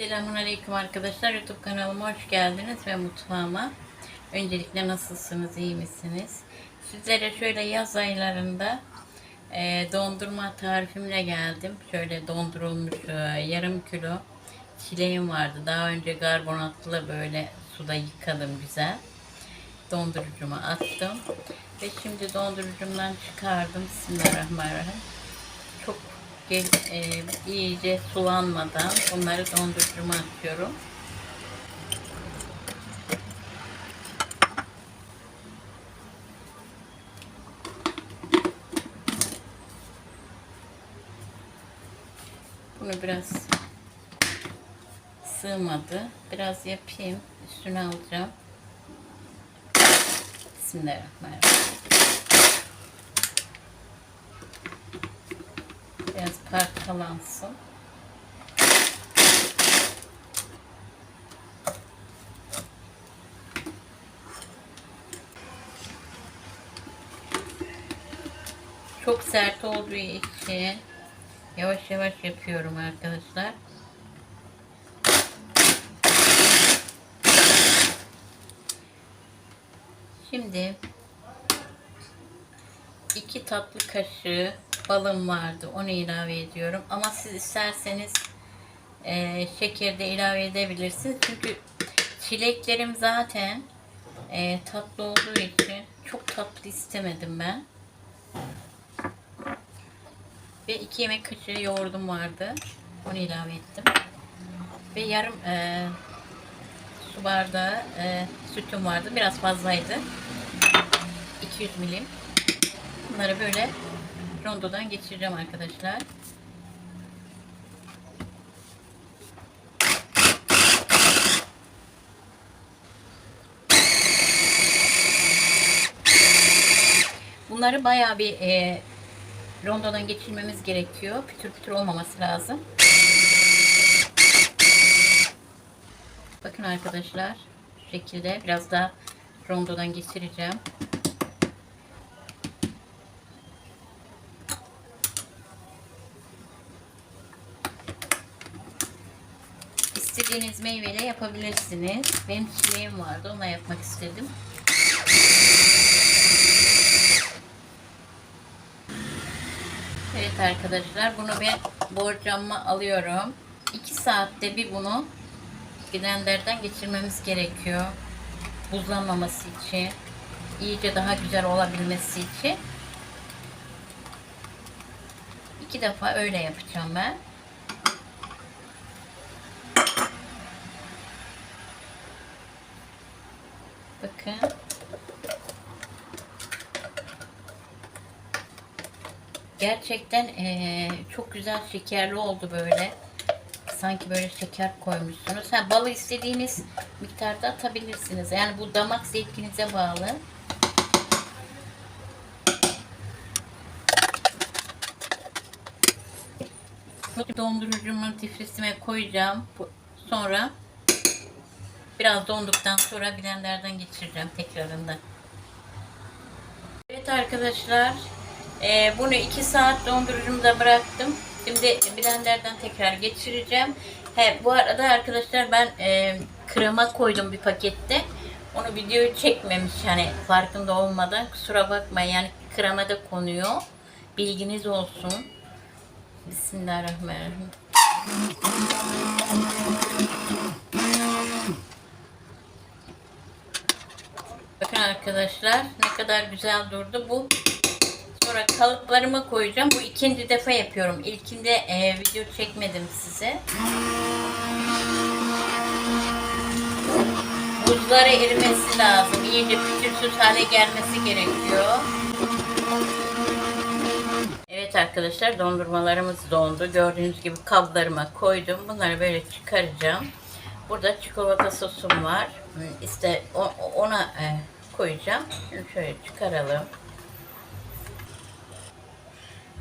Selamun Aleyküm arkadaşlar. YouTube kanalıma hoş geldiniz ve mutfağıma. Öncelikle nasılsınız, iyi misiniz? Sizlere şöyle yaz aylarında e, dondurma tarifimle geldim. Şöyle dondurulmuş e, yarım kilo çileğim vardı. Daha önce karbonatlı böyle suda yıkadım güzel. Dondurucuma attım. Ve şimdi dondurucumdan çıkardım. Bismillahirrahmanirrahim. E, iyice sulanmadan bunları dondurucuma atıyorum. Bunu biraz sığmadı. Biraz yapayım. Üstüne alacağım. Bismillahirrahmanirrahim. Biraz parçalansın. Çok sert olduğu için yavaş yavaş yapıyorum arkadaşlar. Şimdi iki tatlı kaşığı balım vardı. Onu ilave ediyorum. Ama siz isterseniz e, şeker de ilave edebilirsiniz. Çünkü çileklerim zaten e, tatlı olduğu için çok tatlı istemedim ben. Ve iki yemek kaşığı yoğurdum vardı. Onu ilave ettim. Ve yarım e, su bardağı e, sütüm vardı. Biraz fazlaydı. 200 milim. Bunları böyle rondodan geçireceğim arkadaşlar. Bunları bayağı bir e, rondodan geçirmemiz gerekiyor. Pütür pütür olmaması lazım. Bakın arkadaşlar şekilde biraz daha rondodan geçireceğim. İstediğiniz meyveyle yapabilirsiniz. Benim çileğim vardı. Onunla yapmak istedim. Evet arkadaşlar bunu ben borcamma alıyorum. 2 saatte bir bunu blenderden geçirmemiz gerekiyor. Buzlanmaması için. iyice daha güzel olabilmesi için. İki defa öyle yapacağım ben. Bakın. Gerçekten eee, çok güzel şekerli oldu böyle. Sanki böyle şeker koymuşsunuz. Ha, balı istediğiniz miktarda atabilirsiniz. Yani bu damak zevkinize bağlı. Dondurucumu difrisime koyacağım. Sonra biraz donduktan sonra blenderden geçireceğim tekrarında. Evet arkadaşlar e, bunu 2 saat dondurucumda bıraktım. Şimdi blenderden tekrar geçireceğim. He, bu arada arkadaşlar ben e, krema koydum bir pakette. Onu videoyu çekmemiş hani farkında olmadan kusura bakmayın yani krema da konuyor. Bilginiz olsun. Bismillahirrahmanirrahim. Arkadaşlar ne kadar güzel durdu bu. Sonra kalıplarımı koyacağım. Bu ikinci defa yapıyorum. İlkinde e, video çekmedim size. Buzları erimesi lazım. İyice pütürsüz hale gelmesi gerekiyor. Evet arkadaşlar dondurmalarımız dondu. Gördüğünüz gibi kablarıma koydum. Bunları böyle çıkaracağım. Burada çikolata sosum var. İşte ona e, koyacağım. Şimdi şöyle çıkaralım.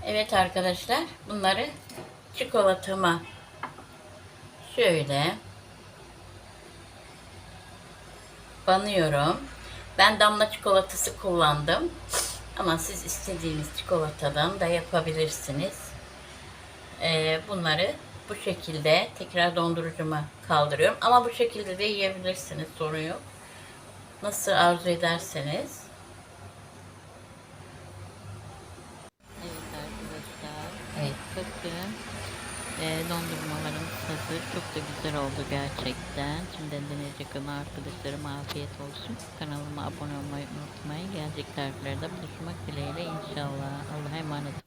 Evet arkadaşlar bunları çikolatama şöyle banıyorum. Ben damla çikolatası kullandım. Ama siz istediğiniz çikolatadan da yapabilirsiniz. Ee, bunları bu şekilde tekrar dondurucuma kaldırıyorum. Ama bu şekilde de yiyebilirsiniz. Sorun yok. Nasıl arzu ederseniz. Evet arkadaşlar. Evet kıstım. Ee, dondurmalarımız hazır. Çok da güzel oldu gerçekten. Şimdiden deneyecek olan arkadaşlarım afiyet olsun. Kanalıma abone olmayı unutmayın. Gelecek tariflerde buluşmak dileğiyle inşallah. Allah'a emanet